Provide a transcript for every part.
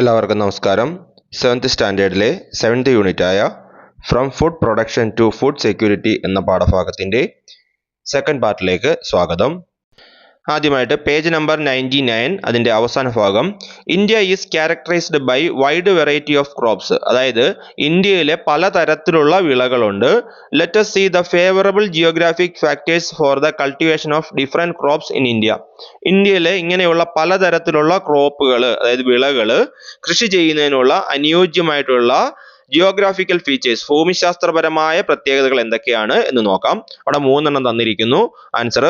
എല്ലാവർക്കും നമസ്കാരം. സെവൻത്ത് സ്റ്റാൻഡേർഡിലെ seventh യൂണിറ്റായ from food production to food security എന്ന പാഠഭാഗത്തിന്റെ സെക്കൻഡ് പാർട്ടിലേക്ക് സ്വാഗതം. ആദ്യമായിട്ട് പേജ് നമ്പർ നയന്റി നയൻ അതിന്റെ അവസാന ഭാഗം. India is characterised by wide variety of crops അതായത് ഇന്ത്യയിലെ പലതരത്തിലുള്ള വിളകളുണ്ട്. Let let's see the favourable geographic factors for the cultivation of different crops in India ഇന്ത്യയിലെ ഇങ്ങനെയുള്ള പലതരത്തിലുള്ള ക്രോപ്പുകൾ അതായത് വിളകൾ കൃഷി ചെയ്യുന്നതിനുള്ള അനുയോജ്യമായിട്ടുള്ള ജിയോഗ്രാഫിക്കൽ ഫീച്ചേഴ്സ് ഭൂമിശാസ്ത്രപരമായ പ്രത്യേകതകൾ എന്തൊക്കെയാണ് എന്ന് നോക്കാം. അവിടെ മൂന്നെണ്ണം തന്നിരിക്കുന്നു. ആൻസർ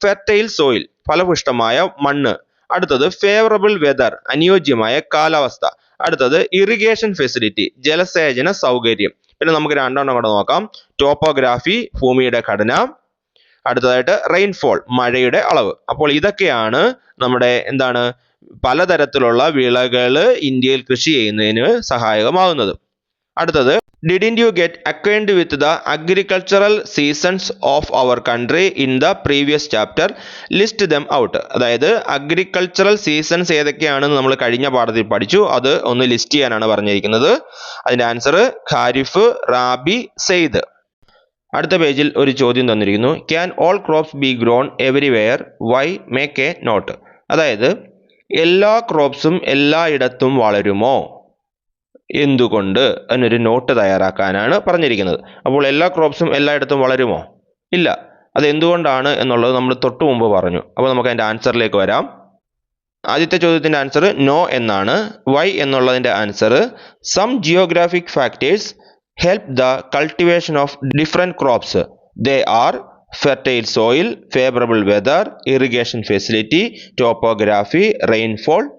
ഫെർട്ടൈൽ സോയിൽ ഫലപുഷ്ടമായ മണ്ണ്. അടുത്തത് ഫേവറബിൾ വെതർ അനുയോജ്യമായ കാലാവസ്ഥ. അടുത്തത് ഇറിഗേഷൻ ഫെസിലിറ്റി ജലസേചന സൗകര്യം. പിന്നെ നമുക്ക് രണ്ടെണ്ണം കൂടെ നോക്കാം. ടോപ്പോഗ്രാഫി ഭൂമിയുടെ ഘടന. അടുത്തതായിട്ട് റെയിൻഫോൾ മഴയുടെ അളവ്. അപ്പോൾ ഇതൊക്കെയാണ് നമ്മുടെ എന്താണ് പലതരത്തിലുള്ള വിളകൾ ഇന്ത്യയിൽ കൃഷി ചെയ്യുന്നതിന് സഹായകമാകുന്നത്. അടുത്തത് didn't you get acquainted with the agricultural seasons of our country in the previous chapter list them out അതായത് അഗ്രികൾച്ചറൽ സീസൺസ് ഏതൊക്കെയാണെന്ന് നമ്മൾ കഴിഞ്ഞ പാഠത്തിൽ പഠിച്ചു. അത് ഒന്ന് ലിസ്റ്റ് ചെയ്യാനാണ് പറഞ്ഞിരിക്കുന്നത്. അതിന്റെ ആൻസർ ഖാരിഫ് റാബി സെയ്ദ്. അടുത്ത പേജിൽ ഒരു ചോദ്യം തന്നിരിക്കുന്നു. Can all crops be grown everywhere why make a note അതായത് എല്ലാ ക്രോപ്സും എല്ലായിടത്തും വളരുമോ? എന്തുകൊണ്ട് എന്നൊരു നോട്ട് തയ്യാറാക്കാനാണ് പറഞ്ഞിരിക്കുന്നത്. അപ്പോൾ എല്ലാ ക്രോപ്സും എല്ലായിടത്തും വളരുമോ? ഇല്ല. അത് എന്തുകൊണ്ടാണ് എന്നുള്ളത് നമ്മൾ തൊട്ടു മുമ്പ് പറഞ്ഞു. അപ്പോൾ നമുക്ക് അതിന്റെ ആൻസറിലേക്ക് വരാം. ആദ്യത്തെ ചോദ്യത്തിന്റെ ആൻസർ നോ എന്നാണ്. വൈ എന്നുള്ളതിന്റെ answer some geographic factors help the cultivation of different crops they are fertile soil favourable weather irrigation facility topography rainfall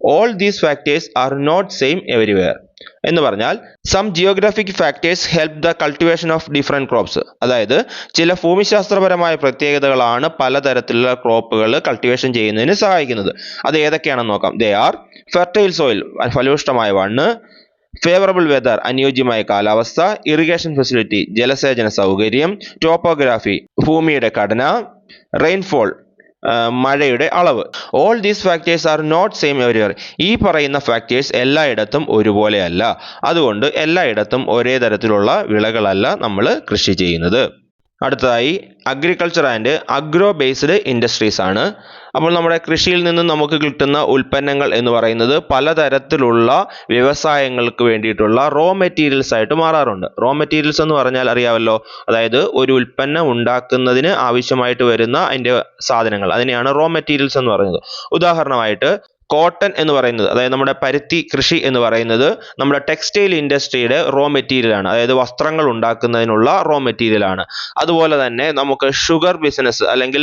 all these factors are not same everywhere എന്ന് പറഞ്ഞാൽ some geographic factors help the cultivation of different crops അതായത് ചില ഭൂമിശാസ്ത്രപരമായ പ്രത്യേകതകളാണ് പലതരത്തിലുള്ള ക്രോപ്പുകൾ cultivation ചെയ്യുന്നതിന് സഹായിക്കുന്നത്. അത് ഏതൊക്കെയാണെന്ന് നോക്കാം. ദേ ആർ ഫെർട്ടൈൽ സോയിൽ ഫലഭൂഷ്ടമായ മണ്ണ് ഫേവറബിൾ വെതർ അനുയോജ്യമായ കാലാവസ്ഥ ഇറിഗേഷൻ ഫെസിലിറ്റി ജലസേചന സൗകര്യം ടോപ്പോഗ്രാഫി ഭൂമിയുടെ ഘടന റെയിൻഫോൾ മഴയുടെ അളവ്. All these factors are not same everywhere ഈ പറയുന്ന ഫാക്ടേഴ്സ് എല്ലായിടത്തും ഒരുപോലെയല്ല. അതുകൊണ്ട് എല്ലായിടത്തും ഒരേ തരത്തിലുള്ള വിളകളല്ല നമ്മൾ കൃഷി ചെയ്യുന്നത്. അടുത്തതായി agriculture and agro based industries ആണ്. അപ്പോൾ നമ്മുടെ കൃഷിയിൽ നിന്ന് നമുക്ക് കിട്ടുന്ന ഉൽപ്പന്നങ്ങൾ എന്ന് പറയുന്നത് പലതരത്തിലുള്ള വ്യവസായങ്ങൾക്ക് വേണ്ടിയിട്ടുള്ള റോ മെറ്റീരിയൽസ് ആയിട്ട് മാറാറുണ്ട്. റോ മെറ്റീരിയൽസ് എന്ന് പറഞ്ഞാൽ അറിയാമല്ലോ അതായത് ഒരു ഉൽപ്പന്നം ഉണ്ടാക്കുന്നതിന് ആവശ്യമായിട്ട് വരുന്ന അതിന്റെ സാധനങ്ങൾ അതിനെയാണ് റോ മെറ്റീരിയൽസ് എന്ന് പറയുന്നത്. ഉദാഹരണമായിട്ട് കോട്ടൺ എന്ന് പറയുന്നത് അതായത് നമ്മുടെ പരുത്തി കൃഷി എന്ന് പറയുന്നത് നമ്മുടെ ടെക്സ്റ്റൈൽ ഇൻഡസ്ട്രിയുടെ റോ മെറ്റീരിയൽ ആണ്. അതായത് വസ്ത്രങ്ങൾ ഉണ്ടാക്കുന്നതിനുള്ള റോ മെറ്റീരിയൽ ആണ്. അതുപോലെ തന്നെ നമുക്ക് ഷുഗർ ബിസിനസ് അല്ലെങ്കിൽ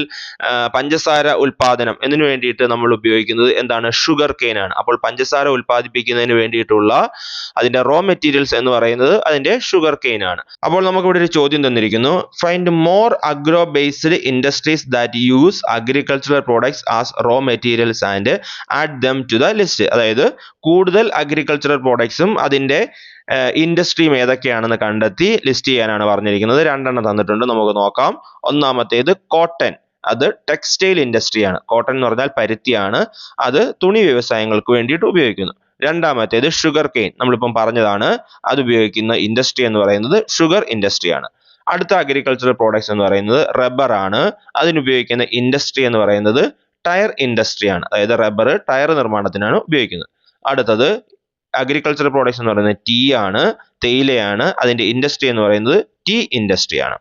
പഞ്ചസാര ഉൽപാദനം എന്നതിന് വേണ്ടിയിട്ട് നമ്മൾ ഉപയോഗിക്കുന്നത് എന്താണ്? ഷുഗർ കെയിൻ ആണ്. അപ്പോൾ പഞ്ചസാര ഉൽപ്പാദിപ്പിക്കുന്നതിന് വേണ്ടിയിട്ടുള്ള അതിന്റെ റോ മെറ്റീരിയൽസ് എന്ന് പറയുന്നത് അതിന്റെ ഷുഗർ കെയിൻ ആണ്. അപ്പോൾ നമുക്ക് ഇവിടെ ഒരു ചോദ്യം തന്നിരിക്കുന്നു. Find more agro based industries that use agricultural products as raw materials and add them to the list അതായത് കൂടുതൽ അഗ്രികൾച്ചറൽ പ്രോഡക്ട്സും അതിന്റെ ഇൻഡസ്ട്രിയും ഏതൊക്കെയാണെന്ന് കണ്ടെത്തി ലിസ്റ്റ് ചെയ്യാനാണ് പറഞ്ഞിരിക്കുന്നത്. രണ്ടെണ്ണം തന്നിട്ടുണ്ട്. നമുക്ക് നോക്കാം. ഒന്നാമത്തേത് കോട്ടൺ അത് ടെക്സ്റ്റൈൽ ഇൻഡസ്ട്രിയാണ് കോട്ടൺ എന്ന് പറഞ്ഞാൽ പരുത്തിയാണ്. അത് തുണി വ്യവസായങ്ങൾക്ക് വേണ്ടിയിട്ട് ഉപയോഗിക്കുന്നു. രണ്ടാമത്തേത് ഷുഗർ കെയിൻ നമ്മളിപ്പം പറഞ്ഞതാണ് അത് ഉപയോഗിക്കുന്ന ഇൻഡസ്ട്രി എന്ന് പറയുന്നത് ഷുഗർ ഇൻഡസ്ട്രിയാണ് അടുത്ത അഗ്രികൾച്ചറൽ പ്രോഡക്ട്സ് എന്ന് പറയുന്നത് റബ്ബർ ആണ്. അതിനുപയോഗിക്കുന്ന ഇൻഡസ്ട്രി എന്ന് പറയുന്നത് ടയർ ഇൻഡസ്ട്രി ആണ്. അതായത് റബ്ബർ ടയർ നിർമ്മാണത്തിനാണ് ഉപയോഗിക്കുന്നത്. അടുത്തത് അഗ്രികൾച്ചർ പ്രൊഡക്ഷൻ എന്ന് പറയുന്നത് ടീ ആണ് തേയിലയാണ് അതിന്റെ ഇൻഡസ്ട്രി എന്ന് പറയുന്നത് ടീ ഇൻഡസ്ട്രി ആണ്.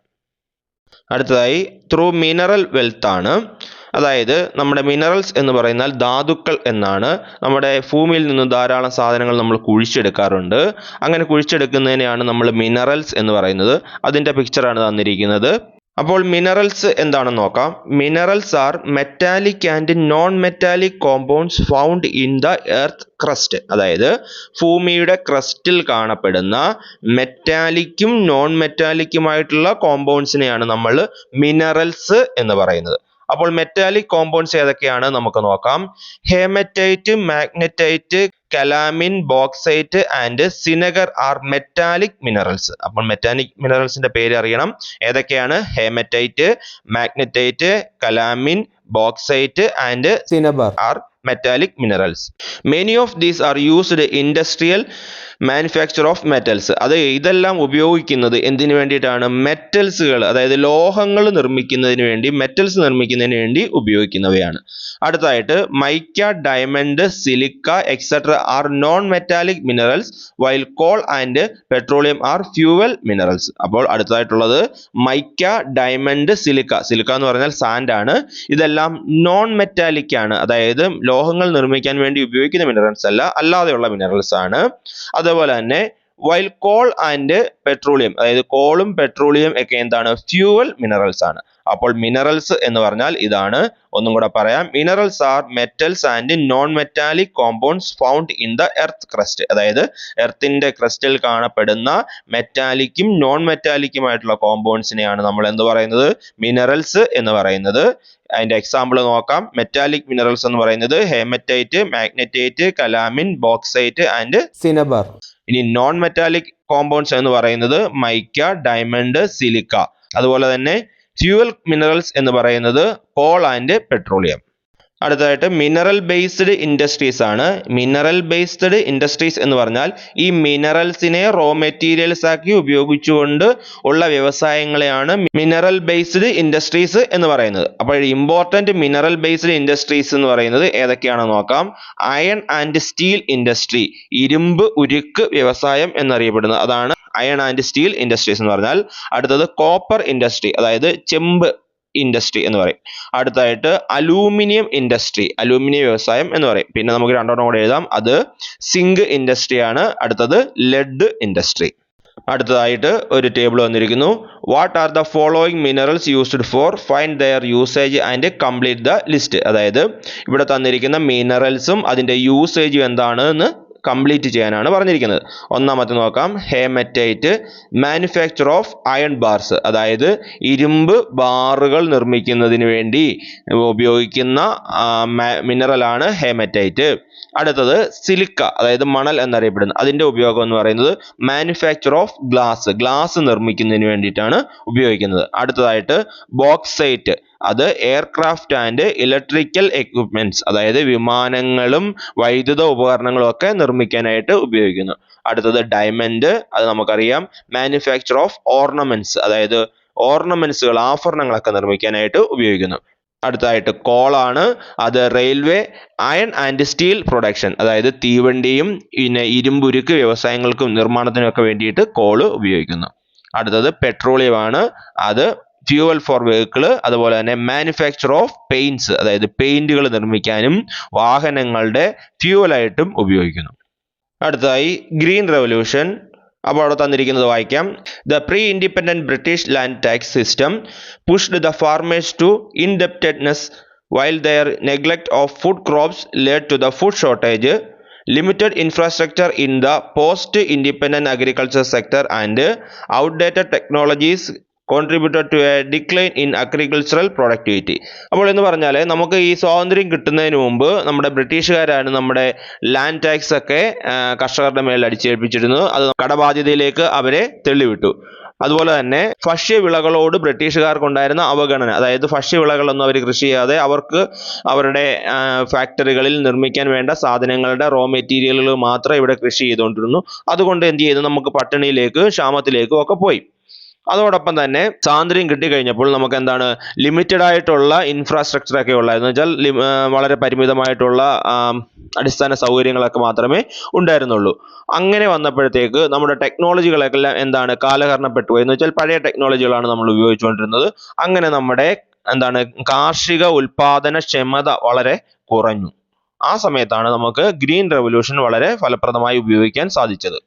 അടുത്തതായി ത്രൂ മിനറൽ വെൽത്ത് ആണ്. അതായത് നമ്മുടെ മിനറൽസ് എന്ന് പറയുന്നാൽ ധാതുക്കൾ എന്നാണ്. നമ്മുടെ ഭൂമിയിൽ നിന്ന് ധാരാളം സാധനങ്ങൾ നമ്മൾ കുഴിച്ചെടുക്കാറുണ്ട്. അങ്ങനെ കുഴിച്ചെടുക്കുന്നതിനെയാണ് നമ്മൾ മിനറൽസ് എന്ന് പറയുന്നത്. അതിന്റെ പിക്ചറാണ് തന്നിരിക്കുന്നത്. അപ്പോൾ മിനറൽസ് എന്താണെന്ന് നോക്കാം. Minerals are metallic and non metallic compounds found in the earth crust അതായത് ഭൂമിയുടെ ക്രസ്റ്റിൽ കാണപ്പെടുന്ന മെറ്റാലിക്കും നോൺ മെറ്റാലിക്കുമായിട്ടുള്ള കോമ്പൗണ്ട്സിനെയാണ് നമ്മൾ മിനറൽസ് എന്ന് പറയുന്നത്. അപ്പോൾ മെറ്റാലിക് കോമ്പൗണ്ട്സ് ഏതൊക്കെയാണ്? നമുക്ക് നോക്കാം. Haematite magnetite calamine bauxite and cinnabar are metallic minerals അപ്പോൾ മെറ്റാലിക് മിനറൽസിന്റെ പേര് അറിയണം. ഏതൊക്കെയാണ്? Haematite magnetite calamine bauxite and cinnabar are metallic minerals many of these are used industrial manufacture of metals അത് ഇതെല്ലാം ഉപയോഗിക്കുന്നത് എന്തിനു വേണ്ടിയിട്ടാണ്? മെറ്റൽസുകൾ അതായത് ലോഹങ്ങൾ നിർമ്മിക്കുന്നതിന് വേണ്ടി മെറ്റൽസ് നിർമ്മിക്കുന്നതിന് വേണ്ടി ഉപയോഗിക്കുന്നവയാണ്. അടുത്തായിട്ട് mica diamond silica etcetera are non metallic minerals while coal and petroleum are fuel minerals അപ്പോൾ അടുത്തായിട്ടുള്ളത് മൈക്ക ഡയമണ്ട് സിലിക്ക സിലിക്ക എന്ന് പറഞ്ഞാൽ സാൻഡ് ആണ്. ഇതെല്ലാം നോൺ മെറ്റാലിക് ആണ്. അതായത് ലോഹങ്ങൾ നിർമ്മിക്കാൻ വേണ്ടി ഉപയോഗിക്കുന്ന മിനറൽസ് അല്ല അല്ലാതെയുള്ള മിനറൽസ് ആണ്. അതേപോലെ തന്നെ വൈൽ കോൾ ആൻഡ് പെട്രോളിയം അതായത് കോളും പെട്രോളിയം ഒക്കെ എന്താണ്? ഫ്യൂവൽ മിനറൽസ് ആണ്. അപ്പോൾ മിനറൽസ് എന്ന് പറഞ്ഞാൽ ഇതാണ്. ഒന്നും കൂടെ പറയാം. Minerals are metals and non metallic compounds found in the earth crust അതായത് എർത്തിന്റെ ക്രസ്റ്റിൽ കാണപ്പെടുന്ന മെറ്റാലിക്കും നോൺ മെറ്റാലിക്കുമായിട്ടുള്ള കോമ്പൗണ്ട്സിനെയാണ് നമ്മൾ എന്ത് പറയുന്നത്? മിനറൽസ് എന്ന് പറയുന്നത്. അതിന്റെ എക്സാമ്പിൾ നോക്കാം. മെറ്റാലിക് മിനറൽസ് എന്ന് പറയുന്നത് haematite magnetite calamine bauxite and cinnabar ഇനി നോൺ മെറ്റാലിക് കോമ്പൗണ്ട്സ് എന്ന് പറയുന്നത് മൈക്ക ഡയമണ്ട് സിലിക്ക അതുപോലെ തന്നെ ഫ്യൂവൽ മിനറൽസ് എന്ന് പറയുന്നത് കോൾ ആൻഡ് പെട്രോളിയം അടുത്തതായിട്ട് മിനറൽ ബേസ്ഡ് ഇൻഡസ്ട്രീസ് ആണ്. മിനറൽ ബേസ്ഡ് ഇൻഡസ്ട്രീസ് എന്ന് പറഞ്ഞാൽ ഈ മിനറൽസിനെ റോ മെറ്റീരിയൽസ് ആക്കി ഉപയോഗിച്ചുകൊണ്ട് ഉള്ള വ്യവസായങ്ങളെയാണ് മിനറൽ ബേസ്ഡ് ഇൻഡസ്ട്രീസ് എന്ന് പറയുന്നത്. അപ്പോൾ ഇമ്പോർട്ടന്റ് മിനറൽ ബേസ്ഡ് ഇൻഡസ്ട്രീസ് എന്ന് പറയുന്നത് ഏതൊക്കെയാണെന്ന് നോക്കാം. അയൺ ആൻഡ് സ്റ്റീൽ ഇൻഡസ്ട്രി ഇരുമ്പ് ഉരുക്ക് വ്യവസായം എന്നറിയപ്പെടുന്നത്. അതാണ് അയൺ ആൻഡ് സ്റ്റീൽ ഇൻഡസ്ട്രീസ് എന്ന് പറഞ്ഞാൽ അടുത്തത് കോപ്പർ ഇൻഡസ്ട്രി അതായത് ചെമ്പ് ഇൻഡസ്ട്രി എന്ന് പറയും. അടുത്തതായിട്ട് അലൂമിനിയം ഇൻഡസ്ട്രി അലൂമിനിയം വ്യവസായം എന്ന് പറയും. പിന്നെ നമുക്ക് രണ്ടെണ്ണം കൂടെ എഴുതാം. അത് സിങ്ക് ഇൻഡസ്ട്രി ആണ്. അടുത്തത് ലെഡ് ഇൻഡസ്ട്രി അടുത്തതായിട്ട് ഒരു ടേബിൾ വന്നിരിക്കുന്നു. What are the following minerals used for find their usage and complete the list അതായത് ഇവിടെ തന്നിരിക്കുന്ന മിനറൽസും അതിന്റെ യൂസേജും എന്താണ് കംപ്ലീറ്റ് ചെയ്യാനാണ് പറഞ്ഞിരിക്കുന്നത്. ഒന്നാമത്തെ നോക്കാം. Haematite manufacture of iron bars അതായത് ഇരുമ്പ് ബാറുകൾ നിർമ്മിക്കുന്നതിന് വേണ്ടി ഉപയോഗിക്കുന്ന മിനറലാണ് ഹേമറ്റൈറ്റ്. അടുത്തത് സിലിക്ക അതായത് മണൽ എന്നറിയപ്പെടുന്നത്. അതിന്റെ ഉപയോഗം എന്ന് പറയുന്നത് മാനുഫാക്ചർ ഓഫ് ഗ്ലാസ് ഗ്ലാസ് നിർമ്മിക്കുന്നതിന് വേണ്ടിയിട്ടാണ് ഉപയോഗിക്കുന്നത്. അടുത്തതായിട്ട് ബോക്സൈറ്റ് അത് എയർക്രാഫ്റ്റ് ആൻഡ് ഇലക്ട്രിക്കൽ എക്യുപ്മെന്റ്സ് അതായത് വിമാനങ്ങളും വൈദ്യുത ഉപകരണങ്ങളും ഒക്കെ നിർമ്മിക്കാനായിട്ട് ഉപയോഗിക്കുന്നു. അടുത്തത് ഡയമണ്ട് അത് നമുക്കറിയാം. മാനുഫാക്ചർ ഓഫ് ഓർണമെന്റ്സ് അതായത് ഓർണമെന്റ്സുകൾ ആഭരണങ്ങളൊക്കെ നിർമ്മിക്കാനായിട്ട് ഉപയോഗിക്കുന്നു. അടുത്തതായിട്ട് കോളാണ്. അത് railway iron and steel production അതായത് തീവണ്ടിയും പിന്നെ ഇരുമ്പുരുക്ക് വ്യവസായങ്ങൾക്കും നിർമ്മാണത്തിനും ഒക്കെ വേണ്ടിയിട്ട് കോൾ ഉപയോഗിക്കുന്നു. അടുത്തത് പെട്രോളിയം ആണ്. അത് ഫ്യൂവൽ ഫോർ വെഹിക്കിൾ അതുപോലെ തന്നെ മാനുഫാക്ചർ ഓഫ് പെയിന്റ്സ് അതായത് പെയിന്റുകൾ നിർമ്മിക്കാനും വാഹനങ്ങളുടെ ഫ്യൂവലായിട്ടും ഉപയോഗിക്കുന്നു. അടുത്തതായി ഗ്രീൻ റെവല്യൂഷൻ അപ്പോൾ അവിടെ തന്നിരിക്കുന്നത് വായിക്കാം. The pre independent British land tax system pushed the farmers to indebtedness while their neglect of food crops led to the food shortage limited infrastructure in the post independent agriculture sector and outdated technologies contributed to a decline in agricultural productivity അപ്പോൾ എന്ന് പറഞ്ഞാൽ നമുക്ക് ഈ സ്വാതന്ത്ര്യം കിട്ടുന്നതിന് മുമ്പ് നമ്മുടെ ബ്രിട്ടീഷുകാരാണ് നമ്മുടെ ലാൻഡ് ടാക്സ് ഒക്കെ കർഷകരുടെ മേൽ അടിച്ചേൽപ്പിച്ചിരുന്നത്. അത് കടബാധ്യതയിലേക്ക് അവരെ തെളിവിട്ടു. അതുപോലെ തന്നെ ഭക്ഷ്യവിളകളോട് ബ്രിട്ടീഷുകാർക്കുണ്ടായിരുന്ന അവഗണന അതായത് ഭക്ഷ്യവിളകളൊന്നും അവർ കൃഷി ചെയ്യാതെ അവർക്ക് അവരുടെ ഫാക്ടറികളിൽ നിർമ്മിക്കാൻ വേണ്ട സാധനങ്ങളുടെ റോ മെറ്റീരിയലുകൾ മാത്രം ഇവിടെ കൃഷി ചെയ്തുകൊണ്ടിരുന്നു. അതുകൊണ്ട് എന്ത് ചെയ്തു? നമുക്ക് പട്ടിണിയിലേക്ക് ക്ഷാമത്തിലേക്കും ഒക്കെ പോയി. അതോടൊപ്പം തന്നെ സ്വാതന്ത്ര്യം കിട്ടിക്കഴിഞ്ഞപ്പോൾ നമുക്ക് എന്താണ് ലിമിറ്റഡ് ആയിട്ടുള്ള ഇൻഫ്രാസ്ട്രക്ചർ ഒക്കെ ഉള്ളായിരുന്നു വെച്ചാൽ വളരെ പരിമിതമായിട്ടുള്ള അടിസ്ഥാന സൗകര്യങ്ങളൊക്കെ മാത്രമേ ഉണ്ടായിരുന്നുള്ളൂ. അങ്ങനെ വന്നപ്പോഴത്തേക്ക് നമ്മുടെ ടെക്നോളജികളെല്ലാം എന്താണ് കാലഹരണപ്പെട്ടു പോയി. എന്ന് വെച്ചാൽ പഴയ ടെക്നോളജികളാണ് നമ്മൾ ഉപയോഗിച്ചുകൊണ്ടിരുന്നത്. അങ്ങനെ നമ്മുടെ എന്താണ് കാർഷിക ഉൽപാദന ക്ഷമത വളരെ കുറഞ്ഞു. ആ സമയത്താണ് നമുക്ക് ഗ്രീൻ റെവല്യൂഷൻ വളരെ ഫലപ്രദമായി ഉപയോഗിക്കാൻ സാധിച്ചത്.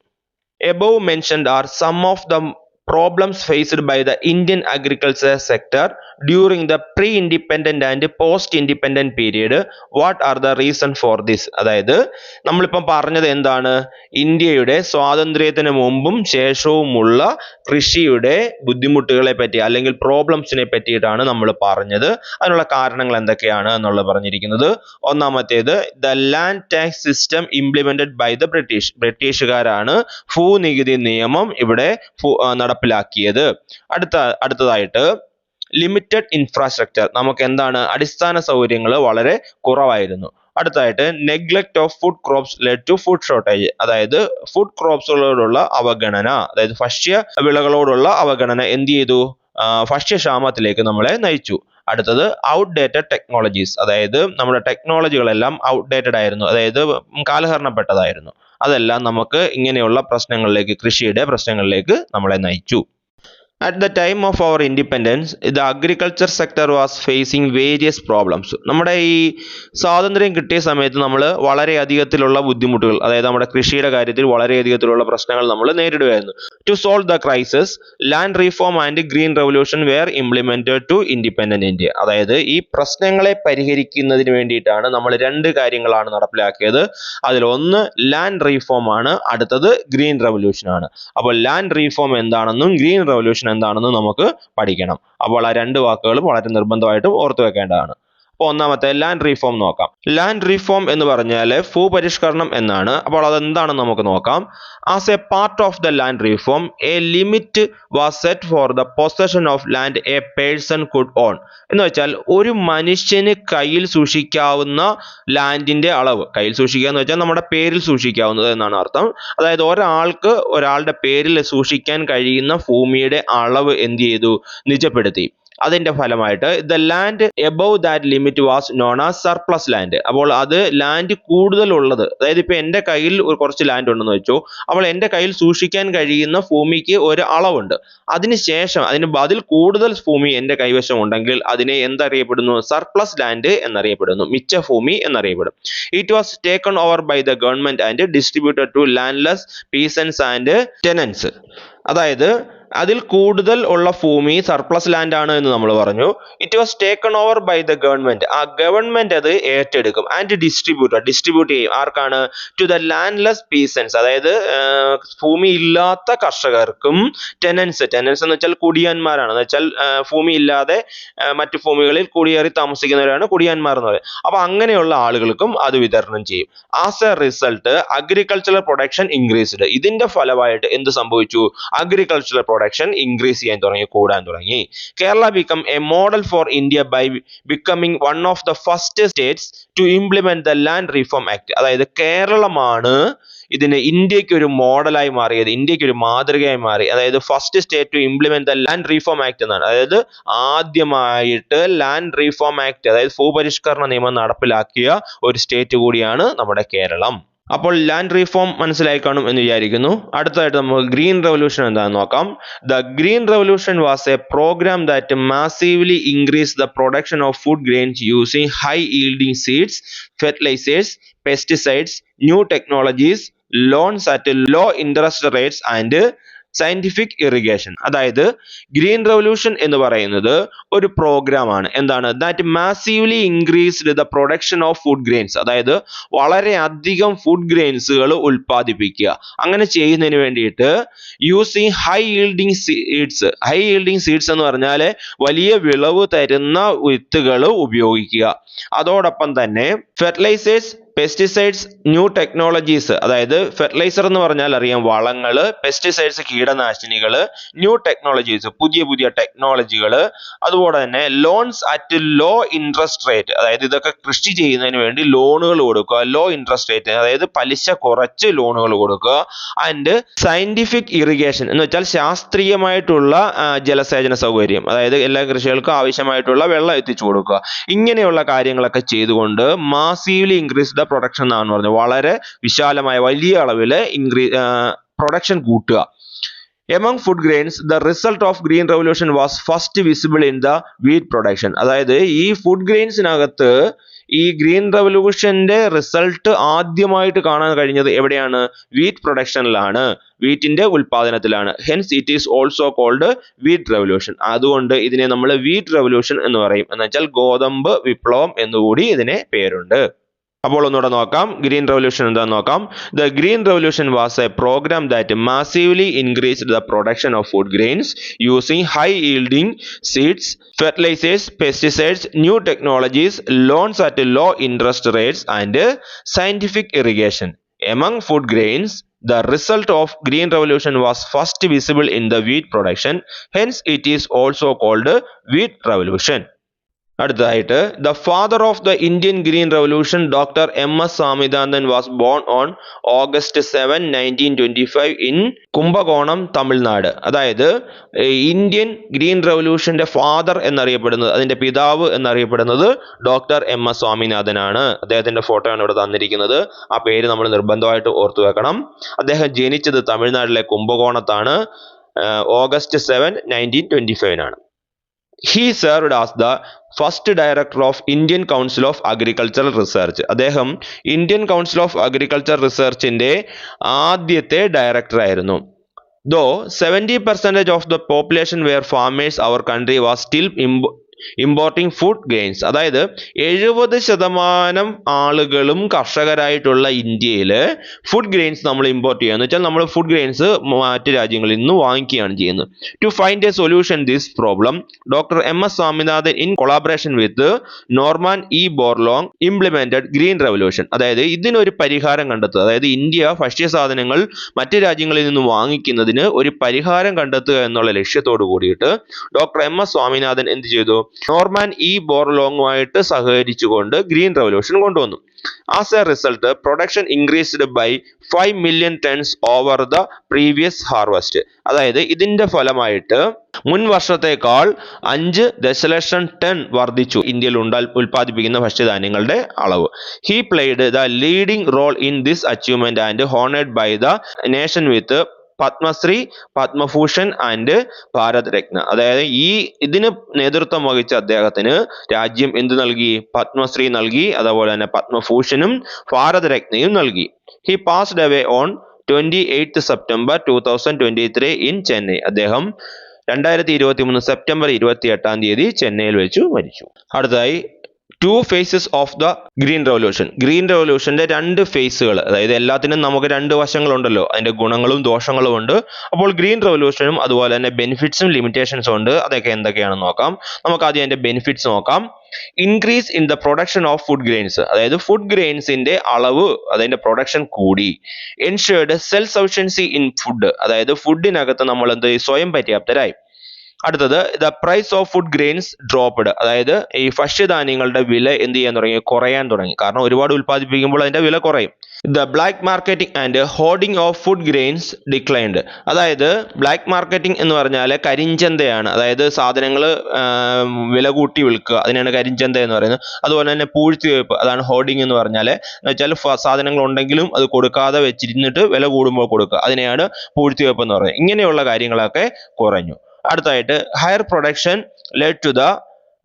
Above mentioned are some of the problems faced by the Indian agriculture sector during the pre-independent and post independent period. What are the reason for this? അതായത് നമ്മളിപ്പം പറഞ്ഞത് എന്താണ് ഇന്ത്യയുടെ സ്വാതന്ത്ര്യത്തിന് മുമ്പും ശേഷവുമുള്ള കൃഷിയുടെ ബുദ്ധിമുട്ടുകളെ പറ്റി അല്ലെങ്കിൽ പ്രോബ്ലംസിനെ പറ്റിയിട്ടാണ് നമ്മൾ പറഞ്ഞത് അതിനുള്ള കാരണങ്ങൾ എന്തൊക്കെയാണ് എന്നുള്ളത് പറഞ്ഞിരിക്കുന്നത് ഒന്നാമത്തേത് the land tax system implemented by the British ബ്രിട്ടീഷുകാരാണ് ഭൂനികുതി നിയമം ഇവിടെ നടപ്പിലാക്കിയത്. അടുത്ത അടുത്തതായിട്ട് ലിമിറ്റഡ് ഇൻഫ്രാസ്ട്രക്ചർ നമുക്ക് എന്താണ്? അടിസ്ഥാന സൗകര്യങ്ങൾ വളരെ കുറവായിരുന്നു. അടുത്തതായിട്ട് neglect of food crops led to food shortage അതായത് ഫുഡ് ക്രോപ്സുകളോടുള്ള അവഗണന അതായത് ഭക്ഷ്യ വിളകളോടുള്ള അവഗണന എന്ത് ചെയ്തു? ഭക്ഷ്യ ഭക്ഷ്യക്ഷാമത്തിലേക്ക് നമ്മളെ നയിച്ചു. അടുത്തത് ഔട്ട്ഡേറ്റഡ് ടെക്നോളജീസ് അതായത് നമ്മുടെ ടെക്നോളജികളെല്ലാം ഔട്ട്ഡേറ്റഡ് ആയിരുന്നു. അതായത് കാലഹരണപ്പെട്ടതായിരുന്നു. അതെല്ലാം നമുക്ക് ഇങ്ങനെയുള്ള പ്രശ്നങ്ങളിലേക്ക് കൃഷിയുടെ പ്രശ്നങ്ങളിലേക്ക് നമ്മളെ നയിച്ചു. At the time of our independence the agriculture sector was facing various problems നമ്മുടെ ഈ സ്വാതന്ത്ര്യം കിട്ടിയ സമയത്ത് നമ്മൾ വളരെയധികത്തിലുള്ള ബുദ്ധിമുട്ടുകൾ അതായത് നമ്മുടെ കൃഷിയുടെ കാര്യത്തിൽ വളരെയധികത്തിലുള്ള പ്രശ്നങ്ങൾ നമ്മൾ നേരിടുകയായിരുന്നു. To solve the crisis land reform and green revolution were implemented to independent India അതായത് ഈ പ്രശ്നങ്ങളെ പരിഹരിക്കുന്നതിന് വേണ്ടിയിട്ടാണ് നമ്മൾ രണ്ട് കാര്യങ്ങളാണ് നടപ്പിലാക്കിയത്. അതിൽ ഒന്ന് ലാൻഡ് റീഫോം ആണ്. അടുത്തത് ഗ്രീൻ റെവല്യൂഷൻ ആണ്. അപ്പോൾ ലാൻഡ് റീഫോം എന്താണെന്നും ഗ്രീൻ റെവല്യൂഷൻ എന്താണെന്നും നമുക്ക് പഠിക്കണം. അപ്പോൾ ആ രണ്ട് വാക്കുകളും വളരെ നിർബന്ധമായിട്ടും ഓർത്തു വെക്കേണ്ടതാണ് ഒന്നാമത്തെ ലാൻഡ് റീഫോം നോക്കാം. ലാൻഡ് റീഫോം എന്ന് പറഞ്ഞാൽ ഭൂപരിഷ്കരണം എന്നാണ്. അപ്പോൾ അതെന്താണെന്ന് നമുക്ക് നോക്കാം. As a part of the land reform a limit was set for the possession of land a person could own എന്ന് വെച്ചാൽ ഒരു മനുഷ്യന് കയ്യിൽ സൂക്ഷിക്കാവുന്ന ലാൻഡിന്റെ അളവ്. കയ്യിൽ സൂക്ഷിക്കുക എന്ന് വെച്ചാൽ നമ്മുടെ പേരിൽ സൂക്ഷിക്കാവുന്നത് എന്നാണ് അർത്ഥം. അതായത് ഒരാൾക്ക് ഒരാളുടെ പേരിൽ സൂക്ഷിക്കാൻ കഴിയുന്ന ഭൂമിയുടെ അളവ് എന്ത് ചെയ്തു? നിജപ്പെടുത്തി. അതിന്റെ ഫലമായിട്ട് the land above that limit was known as surplus land. അപ്പോൾ അത് ലാൻഡ് കൂടുതലുള്ളത് അതായത് ഇപ്പൊ എന്റെ കയ്യിൽ ഒരു കുറച്ച് ലാൻഡ് ഉണ്ടെന്ന് വെച്ചു. അപ്പോൾ എന്റെ കയ്യിൽ സൂക്ഷിക്കാൻ കഴിയുന്ന ഭൂമിക്ക് ഒരു അളവുണ്ട്. അതിനുശേഷം അതിന് അതിൽ കൂടുതൽ ഭൂമി എന്റെ കൈവശം ഉണ്ടെങ്കിൽ അതിനെ എന്തറിയപ്പെടുന്നു? സർപ്ലസ് ലാൻഡ് എന്നറിയപ്പെടുന്നു. മിച്ച ഭൂമി എന്നറിയപ്പെടും. It was taken over by the government and distributed to landless peasants and tenants അതായത് അതിൽ കൂടുതൽ ഉള്ള ഭൂമി സർപ്ലസ് ലാൻഡ് ആണ് എന്ന് നമ്മൾ പറഞ്ഞു. It was taken over by the government ആ ഗവൺമെന്റ് അത് ഏറ്റെടുക്കും. ആൻഡ് ഡിസ്ട്രിബ്യൂട്ട് ഡിസ്ട്രിബ്യൂട്ട് ചെയ്യും. ആർക്കാണ്? To the landless peasants അതായത് ഭൂമി ഇല്ലാത്ത കർഷകർക്കും ടെനൻസ് ടെനൻസ് എന്ന് വെച്ചാൽ കുടിയാന്മാരാണ്. എന്ന് വെച്ചാൽ ഭൂമി ഇല്ലാതെ മറ്റു ഭൂമികളിൽ കുടിയേറി താമസിക്കുന്നവരാണ് കുടിയാന്മാർ എന്ന് പറയുന്നത് അപ്പൊ അങ്ങനെയുള്ള ആളുകൾക്കും അത് വിതരണം ചെയ്യും. As a result agricultural production increased ഇതിന്റെ ഫലമായിട്ട് എന്ത് സംഭവിച്ചു? അഗ്രികൾച്ചറൽ പ്രൊഡക്ഷൻ ഇൻക്രീസ് ചെയ്യാൻ തുടങ്ങി കൂടാൻ തുടങ്ങി. Kerala become a model for India by becoming one of the first states to implement the land reform act അതായത് കേരളമാണ് ഇതിന് ഇന്ത്യയ്ക്ക് ഒരു മോഡലായി മാറിയത് ഇന്ത്യയ്ക്ക് ഒരു മാതൃകയായി മാറി. അതായത് first state to implement the land reform act എന്നാണ്. അതായത് ആദ്യമായിട്ട് ലാൻഡ് റീഫോം ആക്ട് അതായത് ഭൂപരിഷ്കരണ നിയമം നടപ്പിലാക്കിയ ഒരു സ്റ്റേറ്റ് കൂടിയാണ് നമ്മുടെ കേരളം. അപ്പോൾ ലാൻഡ് റീഫോം മനസ്സിലായി കാണും എന്ന് വിചാരിക്കുന്നു. അടുത്തതായിട്ട് നമുക്ക് ഗ്രീൻ റെവല്യൂഷൻ എന്താണെന്ന് നോക്കാം. The green revolution was a programme that massively increase the production of food grains using high yielding seeds fertilisers pesticides new technologies loans at low interest rates and scientific irrigation അതായത് green revolution എന്ന് പറയുന്നത് ഒരു programme ആണ്. എന്താണ്? That massively increased the production of food grains അതായത് വളരെ വളരെയധികം food ഗ്രെയിൻസുകൾ ഉൽപ്പാദിപ്പിക്കുക. അങ്ങനെ ചെയ്യുന്നതിന് വേണ്ടിയിട്ട് using high yielding seeds high yielding seeds എന്ന് പറഞ്ഞാൽ വലിയ വിളവ് തരുന്ന വിത്തുകൾ ഉപയോഗിക്കുക. അതോടൊപ്പം തന്നെ ഫെർട്ടിലൈസേഴ്സ് പെസ്റ്റിസൈഡ്സ് ന്യൂ ടെക്നോളജീസ് അതായത് ഫെർട്ടിലൈസർ എന്ന് പറഞ്ഞാൽ അറിയാം വളങ്ങൾ പെസ്റ്റിസൈഡ്സ് കീടനാശിനികൾ ന്യൂ ടെക്നോളജീസ് പുതിയ പുതിയ ടെക്നോളജികൾ അതുപോലെ തന്നെ loans at low interest rate അതായത് ഇതൊക്കെ കൃഷി ചെയ്യുന്നതിന് വേണ്ടി ലോണുകൾ കൊടുക്കുക ലോ ഇൻട്രസ്റ്റ് റേറ്റ് അതായത് പലിശ കുറച്ച് ലോണുകൾ കൊടുക്കുക ആൻഡ് സയന്റിഫിക് ഇറിഗേഷൻ എന്ന് വെച്ചാൽ ശാസ്ത്രീയമായിട്ടുള്ള ജലസേചന സൗകര്യം അതായത് എല്ലാ കൃഷികൾക്കും ആവശ്യമായിട്ടുള്ള വെള്ളം എത്തിച്ചു കൊടുക്കുക. ഇങ്ങനെയുള്ള കാര്യങ്ങളൊക്കെ ചെയ്തുകൊണ്ട് മാസീവ്ലി ഇൻക്രീസ് ദ പ്രൊഡക്ഷൻ എന്നാണ് പറഞ്ഞത്. വളരെ വിശാലമായ വലിയ അളവിൽ ഇൻക്രീ പ്രൊഡക്ഷൻ കൂട്ടുക. Among food grains the result of green revolution was first visible in the wheat production അതായത് ഈ ഫുഡ് ഗ്രെയിൻസിനകത്ത് ഈ ഗ്രീൻ റെവല്യൂഷന്റെ റിസൾട്ട് ആദ്യമായിട്ട് കാണാൻ കഴിഞ്ഞത് എവിടെയാണ്? വീറ്റ് പ്രൊഡക്ഷനിലാണ് വീറ്റിന്റെ ഉൽപാദനത്തിലാണ്. Hence it is also called wheat revolution അതുകൊണ്ട് ഇതിനെ നമ്മൾ വീറ്റ് റെവല്യൂഷൻ എന്ന് പറയും. എന്ന് വെച്ചാൽ ഗോതമ്പ് വിപ്ലവം എന്നുകൂടി ഇതിനെ പേരുണ്ട്. അപ്പോൾ ഒന്നുകൂടെ നോക്കാം. ഗ്രീൻ റെവല്യൂഷൻ എന്താണെന്ന് നോക്കാം. The green revolution was a programme that massively increase the production of food grains using high yielding seeds fertilisers pesticides new technologies loans at low interest rates and scientific irrigation among food grains the result of green revolution was first visible in the wheat production. Hence it is also called wheat revolution. അടുത്തതായിട്ട് the father of the Indian green revolution doctor M S Swaminathan was born on August seven nineteen twenty five in Kumbakonam Tamil Nadu അതായത് Indian green റവല്യൂഷന്റെ father എന്നറിയപ്പെടുന്നത് അതിന്റെ പിതാവ് എന്നറിയപ്പെടുന്നത് doctor M S സ്വാമിനാഥനാണ് അദ്ദേഹത്തിന്റെ photo ആണ് ഇവിടെ തന്നിരിക്കുന്നത്. ആ പേര് നമ്മൾ നിർബന്ധമായിട്ട് ഓർത്തു വെക്കണം. അദ്ദേഹം ജനിച്ചത് തമിഴ്നാട്ടിലെ കുംഭകോണത്താണ്. August seven nineteen twenty ഫൈവിനാണ് he served as the first director of Indian council of agricultural research അദ്ദേഹം ഇന്ത്യൻ കൗൺസിൽ ഓഫ് അഗ്രികൾച്ചർ റിസർച്ചിന്റെ ആദ്യത്തെ ഡയറക്ടർ ആയിരുന്നു. Though seventy percentage of the population were farmers our country was still importing food grains അതായത് എഴുപത് ശതമാനം ആളുകളും കർഷകരായിട്ടുള്ള ഇന്ത്യയിൽ food grains നമ്മൾ ഇമ്പോർട്ട് ചെയ്യുക എന്ന് വെച്ചാൽ നമ്മൾ ഫുഡ് ഗ്രെയിൻസ് മറ്റ് രാജ്യങ്ങളിൽ നിന്ന് വാങ്ങിക്കുകയാണ് ചെയ്യുന്നത്. To find a solution this problem doctor M S Swaminathan in collaboration with Norman E Borlaug implemented green revolution അതായത് ഇതിനൊരു പരിഹാരം കണ്ടെത്തുക. അതായത് ഇന്ത്യ ഭക്ഷ്യ സാധനങ്ങൾ മറ്റ് രാജ്യങ്ങളിൽ നിന്ന് വാങ്ങിക്കുന്നതിന് ഒരു പരിഹാരം കണ്ടെത്തുക എന്നുള്ള ലക്ഷ്യത്തോട് കൂടിയിട്ട് ഡോക്ടർ എം എസ് സ്വാമിനാഥൻ എന്ത് ചെയ്തു? നോർമാൻ ഇ ബോർലോങ്ങുമായിട്ട് സഹകരിച്ചുകൊണ്ട് ഗ്രീൻ റവല്യൂഷൻ കൊണ്ടുവന്നു. As a result production increased by five million tons over the previous harvest അതായത് ഇതിന്റെ ഫലമായിട്ട് മുൻ വർഷത്തേക്കാൾ അഞ്ച് ദശലക്ഷം ടൺ വർദ്ധിച്ചു ഇന്ത്യയിൽ ഉണ്ടാൽ ഉൽപ്പാദിപ്പിക്കുന്ന ഭക്ഷ്യധാന്യങ്ങളുടെ അളവ്. He played the leading role in this achievement and honoured by the nation with Padma Shri Padma Bhushan and Bharat Ratna അതായത് ഈ ഇതിന് നേതൃത്വം വഹിച്ച അദ്ദേഹത്തിന് രാജ്യം എന്ത് നൽകി? പത്മശ്രീ നൽകി. അതുപോലെ തന്നെ പത്മഭൂഷണും ഭാരത് രത്നയും നൽകി. He passed away on twenty eighth September two thousand twenty three in Chennai അദ്ദേഹം രണ്ടായിരത്തി ഇരുപത്തി മൂന്ന് സെപ്റ്റംബർ ഇരുപത്തി എട്ടാം തീയതി ചെന്നൈയിൽ വെച്ച് മരിച്ചു. അടുത്തതായി two phases of the green revolution green റവല്യൂഷന്റെ രണ്ട് ഫേസുകൾ അതായത് എല്ലാത്തിനും നമുക്ക് രണ്ട് വശങ്ങളുണ്ടല്ലോ. അതിന്റെ ഗുണങ്ങളും ദോഷങ്ങളും ഉണ്ട്. അപ്പോൾ ഗ്രീൻ റെവല്യൂഷനും അതുപോലെ തന്നെ ബെനിഫിറ്റ്സും ലിമിറ്റേഷൻസും ഉണ്ട്. അതൊക്കെ എന്തൊക്കെയാണെന്ന് നോക്കാം. നമുക്ക് ആദ്യം അതിന്റെ ബെനിഫിറ്റ്സ് നോക്കാം. Increase in the production of food grains അതായത് ഫുഡ് ഗ്രെയിൻസിന്റെ അളവ് അതിന്റെ പ്രൊഡക്ഷൻ കൂടി. Ensured self sufficiency in food അതായത് ഫുഡിനകത്ത് നമ്മൾ എന്ത് സ്വയം പര്യാപ്തരായി. അടുത്തത് the price of food grains dropped അതായത് ഈ ഭക്ഷ്യധാന്യങ്ങളുടെ വില എന്ത് ചെയ്യാൻ തുടങ്ങി? കുറയാൻ തുടങ്ങി. കാരണം ഒരുപാട് ഉൽപ്പാദിപ്പിക്കുമ്പോൾ അതിന്റെ വില കുറയും. The black marketing and hoarding of food grains declined അതായത് ബ്ലാക്ക് മാർക്കറ്റിംഗ് എന്ന് പറഞ്ഞാൽ കരിഞ്ചന്തയാണ്. അതായത് സാധനങ്ങൾ വില കൂട്ടി വിൽക്കുക. അതിനാണ് കരിഞ്ചന്ത എന്ന് പറയുന്നത്. അതുപോലെ തന്നെ പൂഴ്ത്തിവെപ്പ് അതാണ് ഹോർഡിംഗ് എന്ന് പറഞ്ഞാൽ. വെച്ചാൽ സാധനങ്ങൾ ഉണ്ടെങ്കിലും അത് കൊടുക്കാതെ വെച്ചിരുന്നിട്ട് വില കൂടുമ്പോൾ കൊടുക്കുക. അതിനെയാണ് പൂഴ്ത്തിവെപ്പ് എന്ന് പറയുന്നത്. ഇങ്ങനെയുള്ള കാര്യങ്ങളൊക്കെ കുറഞ്ഞു. അടുത്തായിട്ട് higher production led to the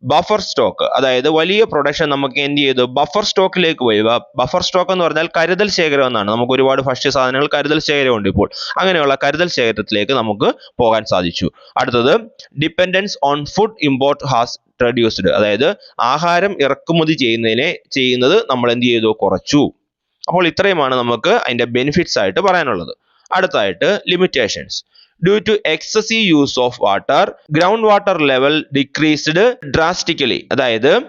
buffer stock അതായത് വലിയ പ്രൊഡക്ഷൻ നമുക്ക് എന്ത് ചെയ്തു? ബഫർ സ്റ്റോക്കിലേക്ക് പോയി. ബഫർ സ്റ്റോക്ക് എന്ന് പറഞ്ഞാൽ കരുതൽ ശേഖരം എന്നാണ്. നമുക്ക് ഒരുപാട് ഭക്ഷ്യ സാധനങ്ങൾ കരുതൽ ശേഖരമുണ്ട് ഇപ്പോൾ. അങ്ങനെയുള്ള കരുതൽ ശേഖരത്തിലേക്ക് നമുക്ക് പോകാൻ സാധിച്ചു. അടുത്തത് dependence on food import has reduced അതായത് ആഹാരം ഇറക്കുമതി ചെയ്യുന്നതിനെ ചെയ്യുന്നത് നമ്മൾ എന്ത് ചെയ്തു? കുറച്ചു. അപ്പോൾ ഇത്രയുമാണ് നമുക്ക് അതിന്റെ ബെനിഫിറ്റ്സ് ആയിട്ട് പറയാനുള്ളത്. അടുത്തായിട്ട് limitations due to excessive use of water ground water level decreased drastically അതായത്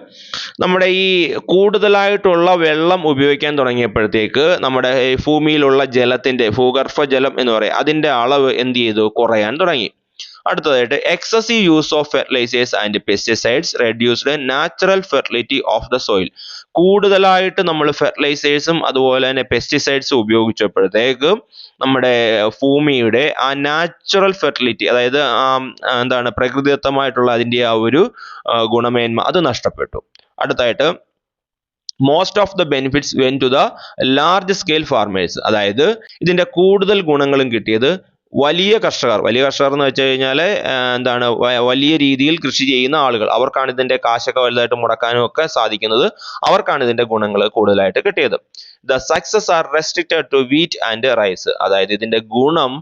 നമ്മുടെ ഈ കൂടുതലായിട്ടുള്ള വെള്ളം ഉപയോഗിക്കാൻ തുടങ്ങിയപ്പോഴത്തേക്ക് നമ്മുടെ ഭൂമിയിലുള്ള ജലത്തിന്റെ ഭൂഗർഭ ജലം എന്ന് പറയും അതിന്റെ അളവ് എന്ത് ചെയ്തു? കുറയാൻ തുടങ്ങി. അടുത്തതായിട്ട് excessive use of fertilisers and pesticides reduced natural fertility of the soil കൂടുതലായിട്ട് നമ്മൾ ഫെർട്ടിലൈസേഴ്സും അതുപോലെ തന്നെ പെസ്റ്റിസൈഡ്സും ഉപയോഗിച്ചപ്പോഴത്തേക്ക് നമ്മുടെ ഭൂമിയുടെ ആ നാച്ചുറൽ ഫെർട്ടിലിറ്റി അതായത് എന്താണ് പ്രകൃതിദത്തമായിട്ടുള്ള അതിന്റെ ആ ഒരു ഗുണമേന്മ അത് നഷ്ടപ്പെട്ടു. അടുത്തായിട്ട് most of the benefits went to the large scale farmers അതായത് ഇതിന്റെ കൂടുതൽ ഗുണങ്ങളും കിട്ടിയത് വലിയ കർഷകർ വലിയ കർഷകർ എന്ന് വെച്ച് കഴിഞ്ഞാൽ എന്താണ് വലിയ രീതിയിൽ കൃഷി ചെയ്യുന്ന ആളുകൾ. അവർക്കാണ് ഇതിന്റെ കാശൊക്കെ വലുതായിട്ട് മുടക്കാനും ഒക്കെ സാധിക്കുന്നത്. അവർക്കാണ് ഇതിന്റെ ഗുണങ്ങൾ കൂടുതലായിട്ട് കിട്ടിയത്. The success are restricted to wheat and rice അതായത് ഇതിന്റെ ഗുണം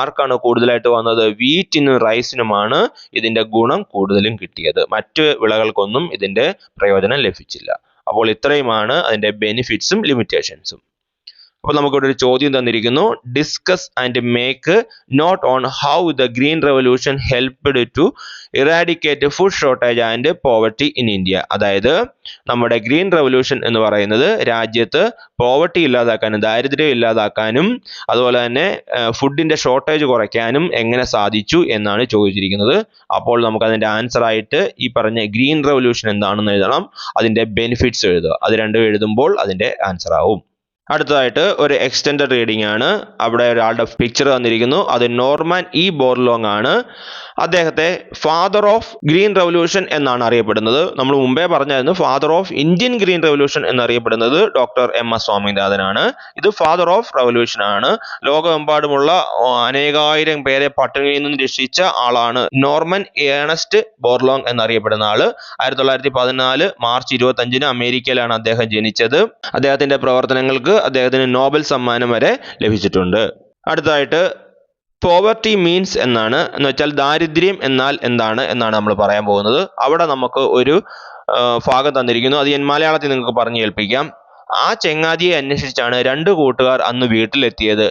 ആർക്കാണ് കൂടുതലായിട്ട് വന്നത്? വീറ്റിനും റൈസിനുമാണ് ഇതിന്റെ ഗുണം കൂടുതലും കിട്ടിയത്. മറ്റ് വിളകൾക്കൊന്നും ഇതിന്റെ പ്രയോജനം ലഭിച്ചില്ല. അപ്പോൾ ഇത്രയുമാണ് അതിന്റെ ബെനിഫിറ്റ്സും ലിമിറ്റേഷൻസും അപ്പോൾ നമുക്കിവിടെ ഒരു ചോദ്യം തന്നിരിക്കുന്നു. Discuss and make note on how the green revolution helped to eradicate food shortage and poverty in India അതായത് നമ്മുടെ ഗ്രീൻ റെവല്യൂഷൻ എന്ന് പറയുന്നത് രാജ്യത്ത് പോവർട്ടി ഇല്ലാതാക്കാനും ദാരിദ്ര്യം ഇല്ലാതാക്കാനും അതുപോലെ തന്നെ ഫുഡിന്റെ ഷോർട്ടേജ് കുറയ്ക്കാനും എങ്ങനെ സാധിച്ചു എന്നാണ് ചോദിച്ചിരിക്കുന്നത്. അപ്പോൾ നമുക്ക് അതിന്റെ ആൻസർ ആയിട്ട് ഈ പറഞ്ഞ ഗ്രീൻ റെവല്യൂഷൻ എന്താണെന്ന് എഴുതണം. അതിന്റെ ബെനിഫിറ്റ്സ് എഴുതുക. അത് രണ്ടും എഴുതുമ്പോൾ അതിന്റെ ആൻസർ ആവും. അടുത്തതായിട്ട് ഒരു എക്സ്റ്റൻഡ് റീഡിംഗ് ആണ്. അവിടെ ഒരാളുടെ പിക്ചർ തന്നിരിക്കുന്നു. അത് നോർമാൻ ഇ ബോർലോങ് ആണ്. അദ്ദേഹത്തെ ഫാദർ ഓഫ് ഗ്രീൻ റവല്യൂഷൻ എന്നാണ് അറിയപ്പെടുന്നത്. നമ്മൾ മുമ്പേ പറഞ്ഞായിരുന്നു father of Indian green revolution എന്നറിയപ്പെടുന്നത് ഡോക്ടർ എം എസ് സ്വാമിനാഥനാണ്. ഇത് ഫാദർ ഓഫ് റവല്യൂഷൻ ആണ്. ലോകമെമ്പാടുമുള്ള അനേകായിരം പേരെ പട്ടിണിയിൽ നിന്ന് രക്ഷിച്ച ആളാണ് നോർമൻ ഏണസ്റ്റ് ബോർലോങ് എന്നറിയപ്പെടുന്ന ആൾ. ആയിരത്തി തൊള്ളായിരത്തി പതിനാല് മാർച്ച് ഇരുപത്തി അഞ്ചിന് അമേരിക്കയിലാണ് അദ്ദേഹം ജനിച്ചത്. അദ്ദേഹത്തിന്റെ പ്രവർത്തനങ്ങൾക്ക് അദ്ദേഹത്തിന് നോബൽ സമ്മാനം വരെ ലഭിച്ചിട്ടുണ്ട്. അടുത്തതായിട്ട് പോവർട്ടി മീൻസ് എന്നാണ്. എന്ന് വെച്ചാൽ ദാരിദ്ര്യം എന്നാൽ എന്താണ് എന്നാണ് നമ്മൾ പറയാൻ പോകുന്നത്. അവിടെ നമുക്ക് ഒരു ഭാഗം തന്നിരിക്കുന്നു. അത് ഞാൻ മലയാളത്തിൽ നിങ്ങൾക്ക് പറഞ്ഞു കേൾപ്പിക്കാം. ആ ചെങ്ങാതിയെ അന്വേഷിച്ചാണ് രണ്ട് കൂട്ടുകാർ അന്ന് വീട്ടിലെത്തിയത്.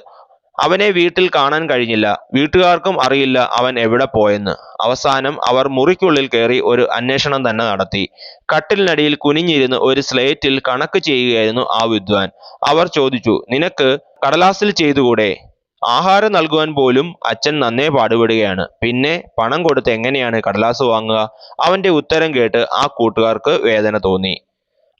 അവനെ വീട്ടിൽ കാണാൻ കഴിഞ്ഞില്ല. വീട്ടുകാർക്കും അറിയില്ല അവൻ എവിടെ പോയെന്ന്. അവസാനം അവർ മുറിക്കുള്ളിൽ കയറി ഒരു അന്വേഷണം തന്നെ നടത്തി. കട്ടിലിനടിയിൽ കുനിഞ്ഞിരുന്ന് ഒരു സ്ലേറ്റിൽ കണക്ക് ചെയ്യുകയായിരുന്നു ആ വിദ്വാൻ. അവർ ചോദിച്ചു നിനക്ക് കടലാസിൽ ചെയ്തുകൂടെ? ആഹാരം നൽകുവാൻ പോലും അച്ഛൻ നന്നേ പാടുപെടുകയാണ്. പിന്നെ പണം കൊടുത്ത് എങ്ങനെയാണ് കടലാസ് വാങ്ങുക? അവന്റെ ഉത്തരം കേട്ട് ആ കൂട്ടുകാർക്ക് വേദന തോന്നി.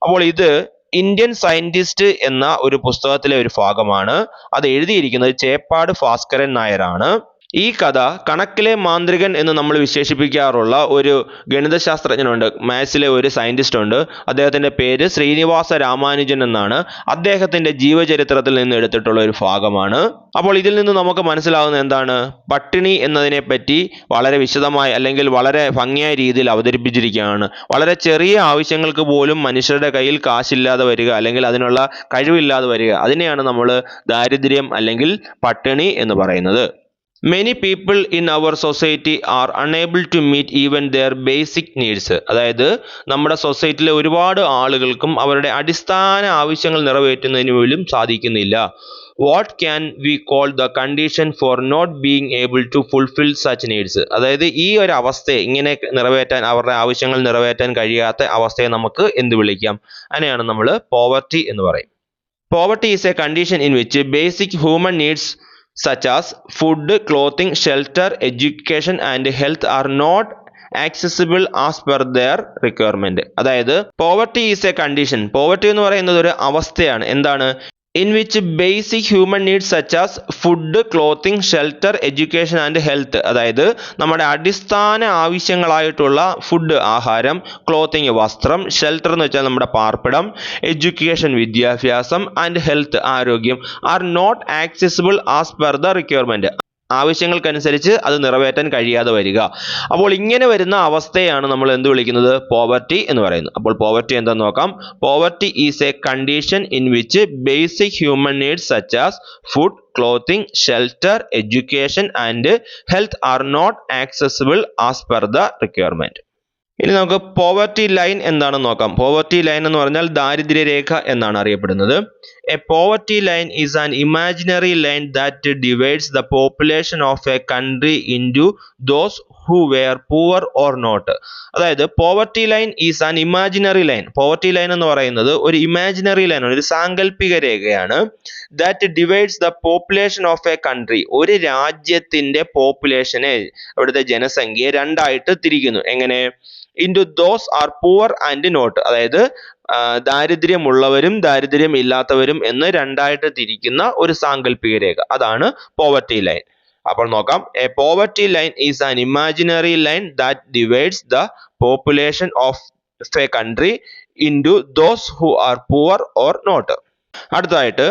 അപ്പോൾ ഇത് ഇന്ത്യൻ സയന്റിസ്റ്റ് എന്ന ഒരു പുസ്തകത്തിലെ ഒരു ഭാഗമാണ്. അത് എഴുതിയിരിക്കുന്നത് ചേപ്പാട് ഭാസ്കരൻ നായരാണ്. ഈ കഥ കണക്കിലെ മാന്ത്രികൻ എന്ന് നമ്മൾ വിശേഷിപ്പിക്കാറുള്ള ഒരു ഗണിതശാസ്ത്രജ്ഞനുണ്ട്. മാത്സിലെ ഒരു സയന്റിസ്റ്റ് ഉണ്ട്. അദ്ദേഹത്തിന്റെ പേര് ശ്രീനിവാസ രാമാനുജൻ എന്നാണ്. അദ്ദേഹത്തിന്റെ ജീവചരിത്രത്തിൽ നിന്ന് എടുത്തിട്ടുള്ള ഒരു ഭാഗമാണ്. അപ്പോൾ ഇതിൽ നിന്ന് നമുക്ക് മനസ്സിലാകുന്ന എന്താണ്? പട്ടിണി എന്നതിനെപ്പറ്റി വളരെ വിശദമായി അല്ലെങ്കിൽ വളരെ ഭംഗിയായ രീതിയിൽ അവതരിപ്പിച്ചിരിക്കുകയാണ്. വളരെ ചെറിയ ആവശ്യങ്ങൾക്ക് പോലും മനുഷ്യരുടെ കയ്യിൽ കാശില്ലാതെ വരിക അല്ലെങ്കിൽ അതിനുള്ള കഴിവില്ലാതെ വരിക അതിനെയാണ് നമ്മൾ ദാരിദ്ര്യം അല്ലെങ്കിൽ പട്ടിണി എന്ന് പറയുന്നത്. Many people in our society are unable to meet even their basic needs അതായത് നമ്മുടെ സൊസൈറ്റിയിലെ ഒരുപാട് ആളുകൾക്കും അവരുടെ അടിസ്ഥാന ആവശ്യങ്ങൾ നിറവേറ്റുന്നതിന് പോലും സാധിക്കുന്നില്ല. What can we call the condition for not being able to fulfil such needs അതായത് ഈ ഒരു അവസ്ഥയെ ഇങ്ങനെ നിറവേറ്റാൻ അവരുടെ ആവശ്യങ്ങൾ നിറവേറ്റാൻ കഴിയാത്ത അവസ്ഥയെ നമുക്ക് എന്ത് വിളിക്കാം? അതിനെയാണ് നമ്മൾ പോവർട്ടി എന്ന് പറയും. Poverty is a condition in which basic human needs such as food, clothing, shelter, education and health are not accessible as per their requirement അതായത് poverty is a condition poverty എന്ന് പറയുന്നത് ഒരു അവസ്ഥയാണ് എന്താണ് in which basic human needs such as food clothing shelter education and health അതായത് നമ്മുടെ അടിസ്ഥാന ആവശ്യങ്ങളായിട്ടുള്ള ഫുഡ് ആഹാരം ക്ലോത്തിങ് വസ്ത്രം ഷെൽട്ടർ എന്ന് വെച്ചാൽ നമ്മുടെ പാർപ്പിടം എഡ്യൂക്കേഷൻ വിദ്യാഭ്യാസം ആൻഡ് ഹെൽത്ത് ആരോഗ്യം are not accessible as per the requirement ആവശ്യങ്ങൾക്കനുസരിച്ച് അത് നിറവേറ്റാൻ കഴിയാതെ വരിക. അപ്പോൾ ഇങ്ങനെ വരുന്ന അവസ്ഥയാണ് നമ്മൾ എന്ത് വിളിക്കുന്നത്? പോവർട്ടി എന്ന് പറയുന്നത്. അപ്പോൾ പോവർട്ടി എന്താന്ന് നോക്കാം. Poverty is a condition in which basic human needs such as food clothing shelter education and health are not accessible as per the requirement ഇനി നമുക്ക് പോവർട്ടി ലൈൻ എന്താണെന്ന് നോക്കാം. പോവർട്ടി ലൈൻ എന്ന് പറഞ്ഞാൽ ദാരിദ്ര്യ രേഖ എന്നാണ് അറിയപ്പെടുന്നത്. A poverty line is an imaginary line that divides the population of a country into those who were poor or not അതായത് poverty line is an imaginary line poverty line എന്ന് പറയുന്നത് ഒരു ഇമാജിനറി ലൈൻ ഒരു സാങ്കല്പിക രേഖയാണ് that divides the population of a country ഒരു രാജ്യത്തിന്റെ പോപ്പുലേഷനെ അവിടുത്തെ ജനസംഖ്യയെ രണ്ടായിട്ട് തിരിക്കുന്നു. എങ്ങനെ? Into those are poor and not അതായത് ദാരിദ്ര്യമുള്ളവരും ദാരിദ്ര്യം ഇല്ലാത്തവരും എന്ന് രണ്ടായിട്ട് തിരിക്കുന്ന ഒരു സാങ്കല്പിക രേഖ. അതാണ് പോവർട്ടി ലൈൻ അപ്പോൾ നോക്കാം. A poverty line is an imaginary line that divides the population of a country into those who are poor or not അടുത്തതായിട്ട്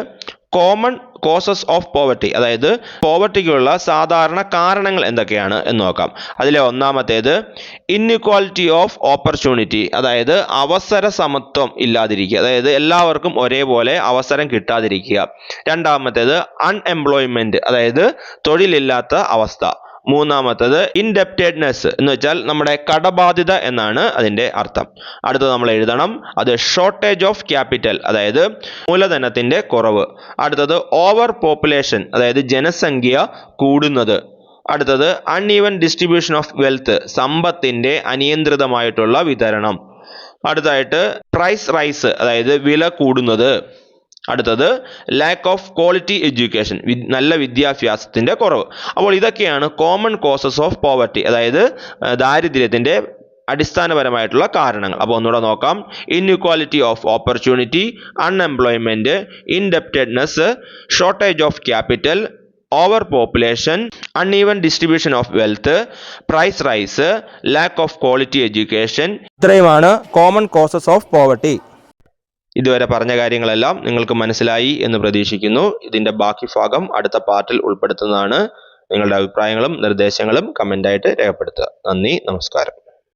കോമൺ കോസസ് ഓഫ് പോവർട്ടി അതായത് പോവർട്ടിക്കുള്ള സാധാരണ കാരണങ്ങൾ എന്തൊക്കെയാണ് എന്ന് നോക്കാം. അതിലെ ഒന്നാമത്തേത് ഇൻഇക്വാലിറ്റി ഓഫ് ഓപ്പർച്യൂണിറ്റി അതായത് അവസര സമത്വം ഇല്ലാതിരിക്കുക. അതായത് എല്ലാവർക്കും ഒരേപോലെ അവസരം കിട്ടാതിരിക്കുക. രണ്ടാമത്തേത് അൺഎംപ്ലോയ്മെന്റ് അതായത് തൊഴിലില്ലാത്ത അവസ്ഥ. മൂന്നാമത്തത് ഇൻഡെപ്റ്റഡ്നെസ് എന്ന് വെച്ചാൽ നമ്മുടെ കടബാധ്യത എന്നാണ് അതിന്റെ അർത്ഥം. അടുത്തത് നമ്മൾ എഴുതണം. അത് ഷോർട്ടേജ് ഓഫ് ക്യാപിറ്റൽ അതായത് മൂലധനത്തിന്റെ കുറവ്. അടുത്തത് ഓവർ പോപ്പുലേഷൻ അതായത് ജനസംഖ്യ കൂടുന്നത്. അടുത്തത് അൺഈവൻ ഡിസ്ട്രിബ്യൂഷൻ ഓഫ് വെൽത്ത് സമ്പത്തിന്റെ അനിയന്ത്രിതമായിട്ടുള്ള വിതരണം. അടുത്തായിട്ട് പ്രൈസ് റൈസ് അതായത് വില കൂടുന്നത്. അടുത്തത് ലാക്ക് ഓഫ് ക്വാളിറ്റി എഡ്യൂക്കേഷൻ നല്ല വിദ്യാഭ്യാസത്തിന്റെ കുറവ്. അപ്പോൾ ഇതൊക്കെയാണ് കോമൺ കോസസ് ഓഫ് പോവർട്ടി അതായത് ദാരിദ്ര്യത്തിന്റെ അടിസ്ഥാനപരമായിട്ടുള്ള കാരണങ്ങൾ. അപ്പോൾ ഒന്നുകൂടെ നോക്കാം. Inequality of opportunity unemployment indebtedness shortage of capital over population uneven distribution of wealth price rise lack of quality education ഇത്രയുമാണ് കോമൺ കോസസ് ഓഫ് പോവർട്ടി ഇതുവരെ പറഞ്ഞ കാര്യങ്ങളെല്ലാം നിങ്ങൾക്ക് മനസ്സിലായി എന്ന് പ്രതീക്ഷിക്കുന്നു. ഇതിന്റെ ബാക്കി ഭാഗം അടുത്ത പാർട്ടിൽ ഉൾപ്പെടുത്തുന്നതാണ് നിങ്ങളുടെ അഭിപ്രായങ്ങളും നിർദ്ദേശങ്ങളും കമന്റായിട്ട് രേഖപ്പെടുത്തുക. നന്ദി നമസ്കാരം.